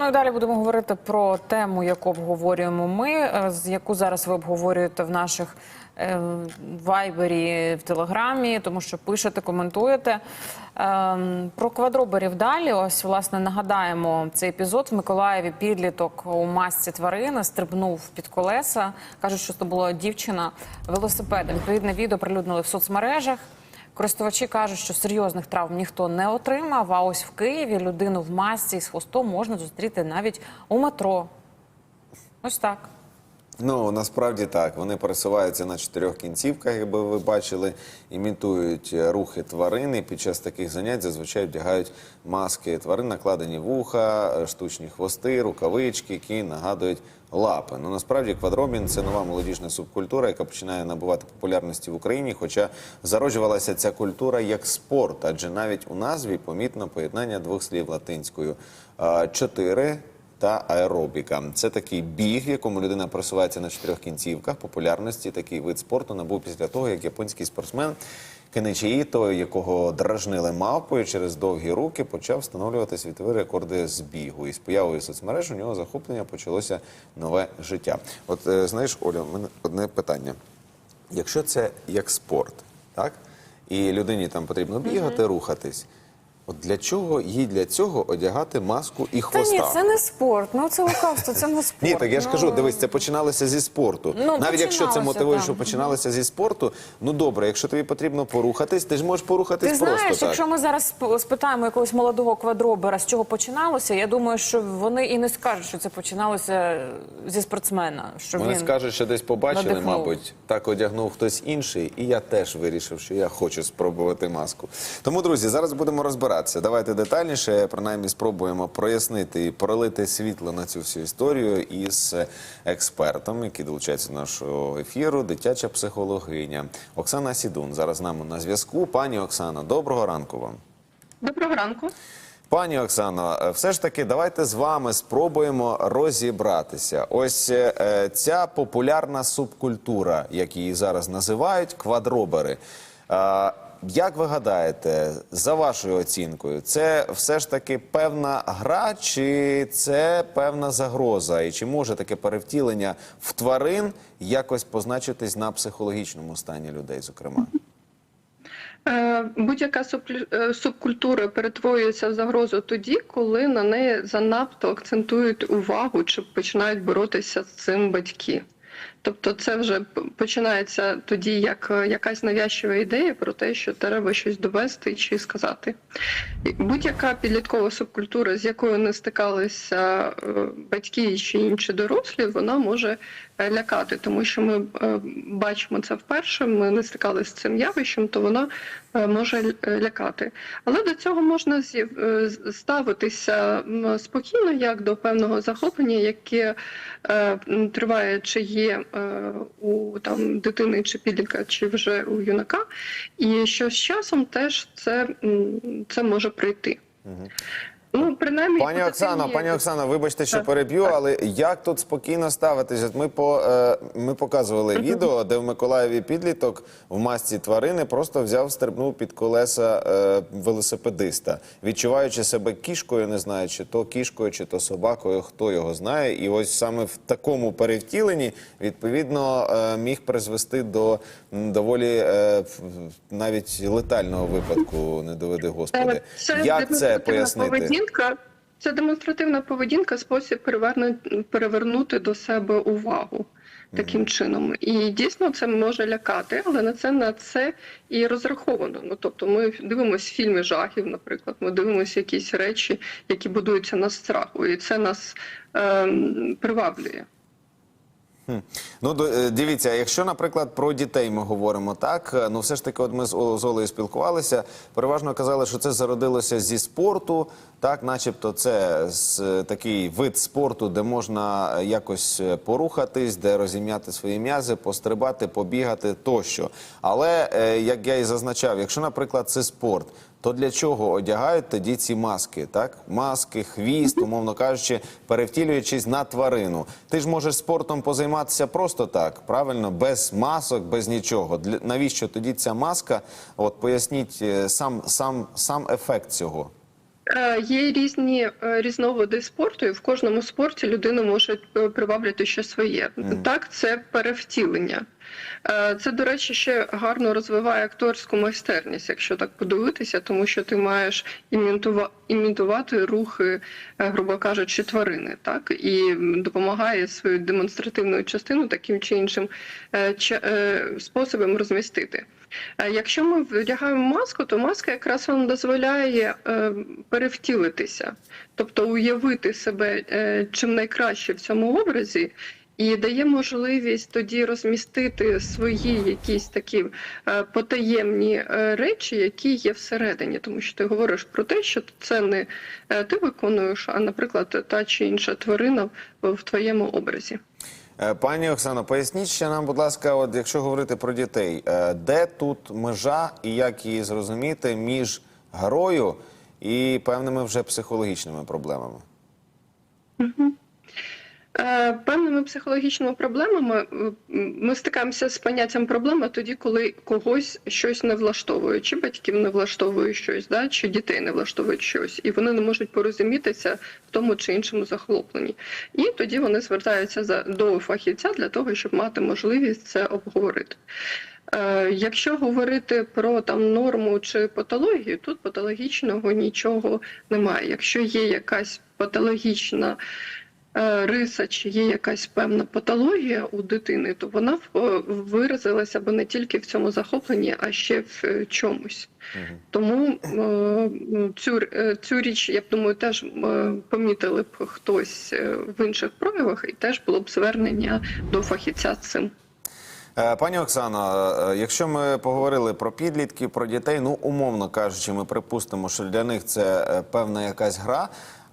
Ну і далі будемо говорити про тему, яку обговорюємо ми, е, з яку зараз ви обговорюєте в наших е, вайбері, в телеграмі, тому що пишете, коментуєте. Ем, Про квадроберів далі. Ось власне нагадаємо цей епізод в Миколаєві. Підліток у масці тварини стрибнув під колеса. кажуть, що це була дівчина велосипедом. Відповідне відео прилюднили в соцмережах. Користувачі кажуть, що серйозних травм ніхто не отримав. А ось в Києві людину в масці з хвостом можна зустріти навіть у метро. Ось так. Ну насправді так. Вони пересуваються на чотирьох кінцівках, якби ви бачили, імітують рухи тварини. Під час таких занять зазвичай вдягають маски тварин, накладені вуха, штучні хвости, рукавички, які нагадують лапи. Ну насправді квадробін це нова молодіжна субкультура, яка починає набувати популярності в Україні. Хоча зароджувалася ця культура як спорт, адже навіть у назві помітно поєднання двох слів латинською чотири та аеробіка. Це такий біг, в якому людина просувається на чотирьох кінцівках. Популярності такий вид спорту набув після того, як японський спортсмен Кеничі Іто, якого дражнили мавпою через довгі руки, почав встановлювати світові рекорди з бігу. І з появою соцмереж у нього захоплення почалося нове життя. От е, знаєш, Оля, у мене одне питання. Якщо це як спорт, так? І людині там потрібно бігати, рухатись. От для чого їй для цього одягати маску і Та ні, це не спорт. Ну це лукавство, це не спорт. Ні, так я ж Ну, кажу, дивись, це починалося зі спорту. Ну, Навіть якщо це мотивує, що починалося зі спорту, ну добре, якщо тобі потрібно порухатись, ти ж можеш порухатись Ти просто знаєш, так. якщо ми зараз спитаємо якогось молодого квадробера, з чого починалося, я думаю, що вони і не скажуть, що це починалося зі спортсмена. Що Вони він скажуть, що десь побачили, надихнув. мабуть, так одягнув хтось інший, і я теж вирішив, що я хочу спробувати маску. Тому, друзі, зараз будемо розбиратися. Давайте детальніше, принаймні спробуємо прояснити і пролити світло на цю всю історію із експертом, який долучається до нашого ефіру, дитяча психологиня Оксана Сідун. Зараз з нами на зв'язку. Пані Оксана, доброго ранку вам. Доброго ранку. Пані Оксано, все ж таки, давайте з вами спробуємо розібратися. Ось е, ця популярна субкультура, як її зараз називають, квадробери. Е, Як ви гадаєте, за вашою оцінкою, це все ж таки певна гра, чи це певна загроза? І чи може таке перевтілення в тварин якось позначитись на психологічному стані людей, зокрема? Е, Будь-яка е, субкультура перетворюється в загрозу тоді, коли на неї занадто акцентують увагу чи починають боротися з цим батьки. Тобто це вже починається тоді, як е, якась навязчива ідея про те, що треба щось довести чи сказати. Будь-яка підліткова субкультура, з якою не стикалися е, батьки чи інші дорослі, вона може е, лякати, тому що ми бачимо це вперше. Ми не стикалися з цим явищем, то вона може лякати. Але до цього можна ставитися спокійно, як до певного захоплення, яке триває, чи є у там дитини, чи підлітка, чи вже у юнака, і що з часом теж це, це може прийти. Ну, принаймні, Пані Оксано, пані Оксано, вибачте, що Так, переб'ю, так. але як тут спокійно ставитися? Ми по е, ми показували відео, де в Миколаєві підліток в масці тварини просто взяв, стрибнув під колеса е, велосипедиста, відчуваючи себе кішкою, не знаю, чи то кішкою, чи то собакою, хто його знає. І ось саме в такому перевтіленні відповідно е, міг призвести до м, доволі е, навіть летального випадку. Не доведи господи. Це як це пояснити? Поведінка. Це демонстративна поведінка, спосіб переверну- перевернути до себе увагу таким чином. І дійсно це може лякати, але на це на це і розраховано. Ну тобто, ми дивимося фільми жахів, наприклад, ми дивимося якісь речі, які будуються на страху, і це нас ем, приваблює. Ну, е, дивіться, якщо, наприклад, про дітей ми говоримо так, е, ну все ж таки, от ми з Олею спілкувалися, переважно казали, що це зародилося зі спорту, так, начебто, це е, такий вид спорту, де можна якось порухатись, де розім'яти свої м'язи, пострибати, побігати тощо. Але як я і зазначав, якщо, наприклад, це спорт. То для чого одягають тоді ці маски? Так, маски, хвіст, умовно кажучи, перевтілюючись на тварину. Ти ж можеш спортом позайматися просто так, правильно, без масок, без нічого. Для навіщо тоді ця маска? От поясніть е, сам сам сам ефект цього. Е, Є різні е, різновиди спорту, і в кожному спорті людину може е, приваблювати щось своє. Так, це перевтілення. Це, до речі, ще гарно розвиває акторську майстерність, якщо так подивитися, тому що ти маєш імітува- імітувати рухи, грубо кажучи, тварини, так і допомагає свою демонстративну частину таким чи іншим способом розмістити. Е, Якщо ми вдягаємо маску, то маска якраз вам дозволяє е, перевтілитися, тобто уявити себе е, чим найкраще в цьому образі. І дає можливість тоді розмістити свої якісь такі потаємні речі, які є всередині, тому що ти говориш про те, що це не ти виконуєш, а, наприклад, та чи інша тварина в твоєму образі. Е, Пані Оксано, поясніть ще нам, будь ласка, от якщо говорити про дітей, е, де тут межа і як її зрозуміти між грою і певними вже психологічними проблемами? Е, Певними психологічними проблемами е, ми стикаємося з поняттям проблеми тоді, коли когось щось не влаштовує, чи батьків не влаштовує щось, да, чи дітей не влаштовують щось, і вони не можуть порозумітися в тому чи іншому захопленні. І тоді вони звертаються за до фахівця для того, щоб мати можливість це обговорити. Е, Якщо говорити про там норму чи патологію, тут патологічного нічого немає. Якщо є якась патологічна е, риса, чи є якась певна патологія у дитини, то вона в- виразилася б не тільки в цьому захопленні, а ще в е, чомусь. Тому е, цю, е, цю річ, я б думаю, теж е, помітили б хтось е, в інших проявах, і теж було б звернення до фахівця з цим. Е, Пані Оксано, е, якщо ми поговорили про підлітків, про дітей, ну умовно кажучи, ми припустимо, що для них це е, певна якась гра.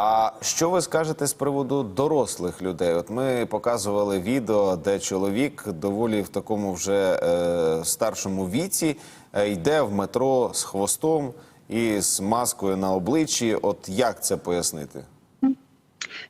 А що ви скажете з приводу дорослих людей? От ми показували відео, де чоловік доволі в такому вже е, старшому віці е, йде в метро з хвостом і з маскою на обличчі. От як це пояснити?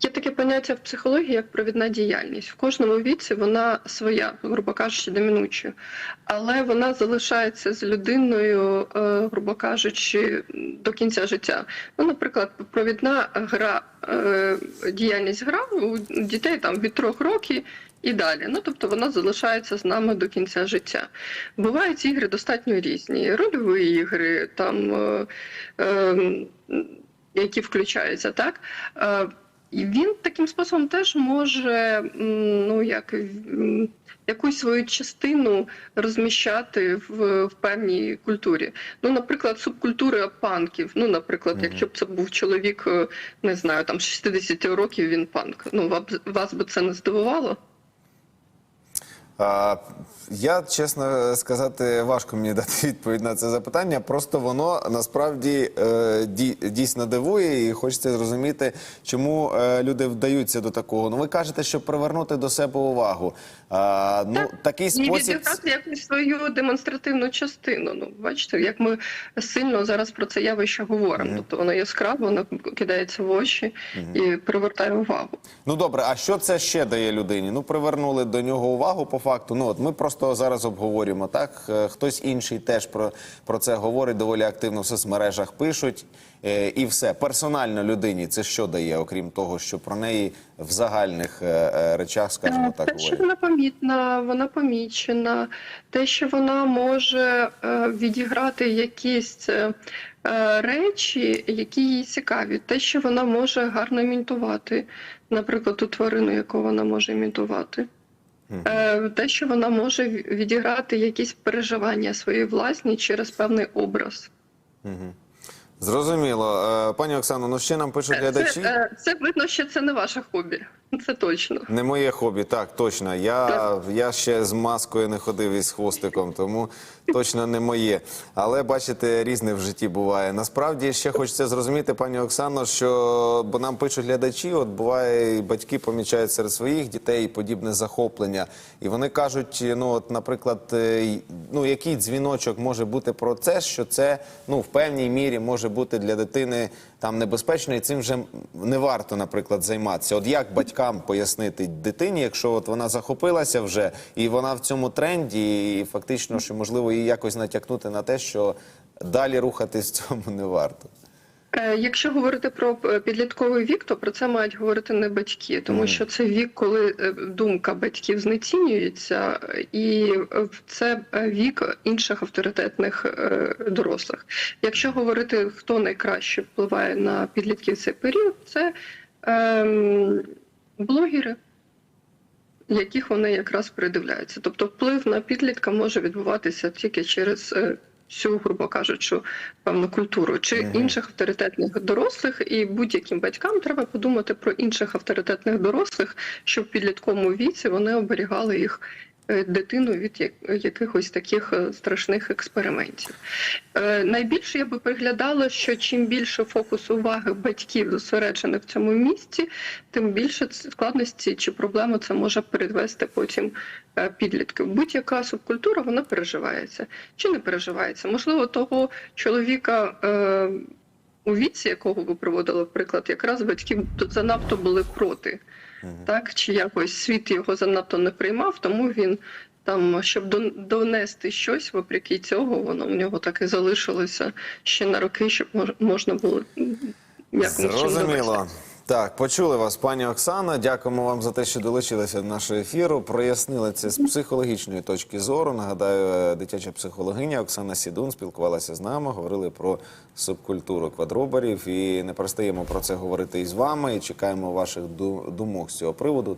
Є таке поняття в психології як провідна діяльність. В кожному віці вона своя, грубо кажучи, домінуючою. Але вона залишається з людиною, е, грубо кажучи, до кінця життя. Ну, наприклад, провідна гра, е, діяльність гра у дітей там від трьох років. І далі, ну тобто вона залишається з нами до кінця життя. Бувають ігри достатньо різні, рольові ігри, там е, е, які включаються, так. Е, і він таким способом теж може ну, як, якусь свою частину розміщати в, в певній культурі. Ну, наприклад, субкультури панків. Ну, наприклад, Мгм. якщо б це був чоловік, е, не знаю, там 60 років він панк. Ну, вас, вас би це не здивувало? А, я, чесно сказати, важко мені дати відповідь на це запитання. Просто воно насправді е, дійсно дивує, і хочеться зрозуміти, чому е, люди вдаються до такого. Ну, ви кажете, щоб привернути до себе увагу. А, ну, такий І спосіб. відіграти якусь свою демонстративну частину. Ну, бачите, як ми сильно зараз про це явище говоримо. Мгм. Тобто воно яскраво, воно кидається в очі і привертає увагу. Ну добре, а що це ще дає людині? Ну, привернули до нього увагу по факту. Ну от ми просто зараз обговорюємо так. Е, Хтось інший теж про, про це говорить доволі активно в соцмережах пишуть. Е, і все персонально людині це що дає, окрім того, що про неї в загальних е, е, речах, скажімо Е, так, Те, що вона помітна, вона помічена, те, що вона може е, відіграти якісь е, е, речі, які їй цікаві, те, що вона може гарно імітувати, наприклад, ту тварину, яку вона може імітувати. Е, Те, що вона може відіграти якісь переживання свої власні через певний образ. Зрозуміло. Е, Пані Оксано, ну ще нам пишуть Це, глядачі. е, це видно, що це не ваше хобі. Це точно. Не моє хобі, так точно. Я, я ще з маскою не ходив із хвостиком, тому точно не моє. Але бачите, різне в житті буває. Насправді ще хочеться зрозуміти, пані Оксано, що бо нам пишуть глядачі, от буває, і батьки помічають серед своїх дітей подібне захоплення. І вони кажуть: ну, от, наприклад, е, ну який дзвіночок може бути про це, що це ну в певній мірі може бути для дитини там небезпечно, і цим вже не варто, наприклад, займатися. От як батькам пояснити дитині, якщо от вона захопилася вже і вона в цьому тренді, і фактично, що можливо її якось натякнути на те, що далі рухатись в цьому не варто. Е, Якщо говорити про е, підлітковий вік, то про це мають говорити не батьки, тому що це вік, коли е, думка батьків знецінюється, і це вік інших авторитетних дорослих. Якщо говорити, хто найкраще впливає на підлітків цей період, це ем, блогери. Яких вони якраз придивляються. Тобто вплив на підлітка може відбуватися тільки через е, всю, грубо кажучи, певну культуру чи Мгм. інших авторитетних дорослих, і будь-яким батькам треба подумати про інших авторитетних дорослих, щоб в підлітковому віці вони оберігали їх е, дитину від якихось таких е, страшних експериментів. Е, Найбільше я би приглядала, що чим більше фокус уваги батьків зосереджений в цьому місці, тим більше складності чи проблему це може передвести потім е, підлітків. Будь-яка субкультура вона переживається чи не переживається. Можливо, того чоловіка. Е, у віці, якого ви приводили приклад, якраз батьки занадто були проти, так чи якось світ його занадто не приймав, тому він там, щоб дон- донести щось, вопреки цього, воно в нього так і залишилося ще на роки, щоб мож- можна було якось. Зрозуміло. Так, почули вас, пані Оксана. Дякуємо вам за те, що долучилися до нашого ефіру. Прояснили це з психологічної точки зору. Нагадаю, е, дитяча психологиня Оксана Сідун спілкувалася з нами, говорили про субкультуру квадроборів І не перестаємо про це говорити із вами. І чекаємо ваших ду- думок з цього приводу.